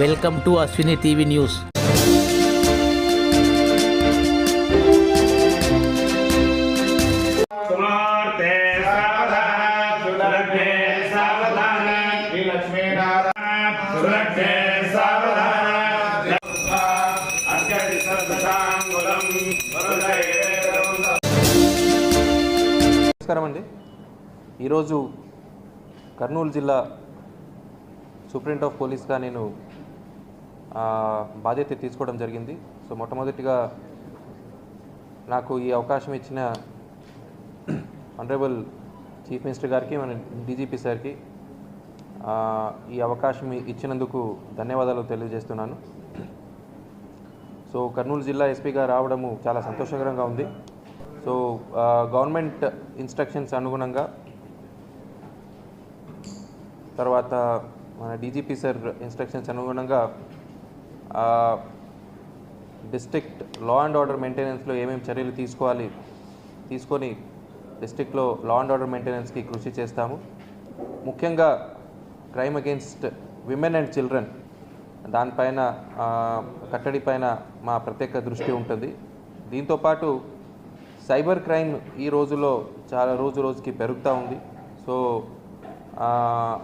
Welcome to Ashwini TV news. నమస్కారం అండి. ఈరోజు కర్నూలు జిల్లా సూపరింట్ ఆఫ్ పోలీస్గా నేను బాధ్యత తీసుకోవడం జరిగింది. సో మొట్టమొదటిగా నాకు ఈ అవకాశం ఇచ్చిన ఆనరబుల్ చీఫ్ మినిస్టర్ గారికి మన డీజీపీ సార్కి ఈ అవకాశం ఇచ్చినందుకు ధన్యవాదాలు తెలియజేస్తున్నాను. సో కర్నూలు జిల్లా ఎస్పీగా రావడము చాలా సంతోషకరంగా ఉంది. సో గవర్నమెంట్ ఇన్స్ట్రక్షన్స్ అనుగుణంగా తర్వాత మన డీజీపీ సార్ ఇన్స్ట్రక్షన్స్ అనుగుణంగా డిస్ట్రిక్ట్ లా అండ్ ఆర్డర్ మెయింటెనెన్స్లో ఏమేమి చర్యలు తీసుకోవాలి? తీసుకొని డిస్ట్రిక్ట్లో లా అండ్ ఆర్డర్ మెయింటెనెన్స్కి కృషి చేస్తాము. ముఖ్యంగా crime against women and children దానిపైన కట్టడి పైన మా ప్రత్యేక దృష్టి ఉంటుంది. దీంతోపాటు సైబర్ క్రైమ్ ఈ రోజుల్లో చాలా రోజు రోజుకి పెరుగుతూ ఉంది. సో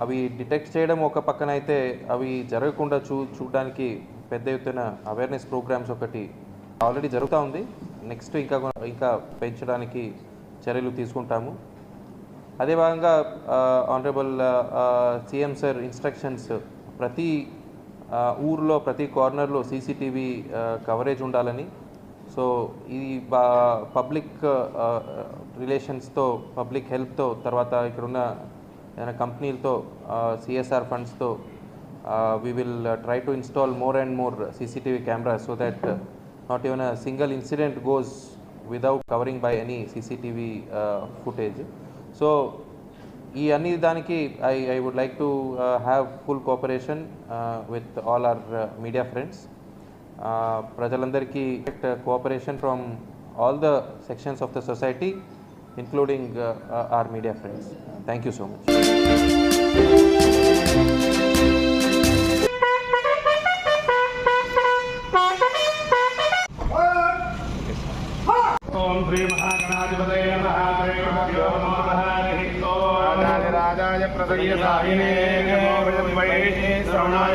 అవి డిటెక్ట్ చేయడం ఒక పక్కన అయితే అవి జరగకుండా చూ చూడడానికి పెద్ద ఎత్తున అవేర్నెస్ ప్రోగ్రామ్స్ ఒకటి ఆల్రెడీ జరుగుతూ ఉంది. నెక్స్ట్ ఇంకా ఇంకా పెంచడానికి చర్యలు తీసుకుంటాము. అదే భాగంగా ఆనరబుల్ సీఎం సార్ ఇన్స్ట్రక్షన్స్ ప్రతి ఊర్లో ప్రతి కార్నర్లో సీసీటీవీ కవరేజ్ ఉండాలని. సో ఈ బా పబ్లిక్ రిలేషన్స్తో పబ్లిక్ హెల్ప్తో తర్వాత ఇక్కడున్న ఏదైనా కంపెనీలతో CSR ఫండ్స్తో we will try to install more and more CCTV cameras so that not even a single incident goes without covering by any CCTV footage so ఈ అన్ని దానికి I I would like to have full cooperation with all our media friends ప్రజలందరికీ cooperation from all the sections of the society including our media friends thank you so much ॐ श्रीमहागणाधिपतये नमः। त्रैलोक्यो नमो राजाधिराजाय प्रसय्य साहिने नमो वैश्रवणाय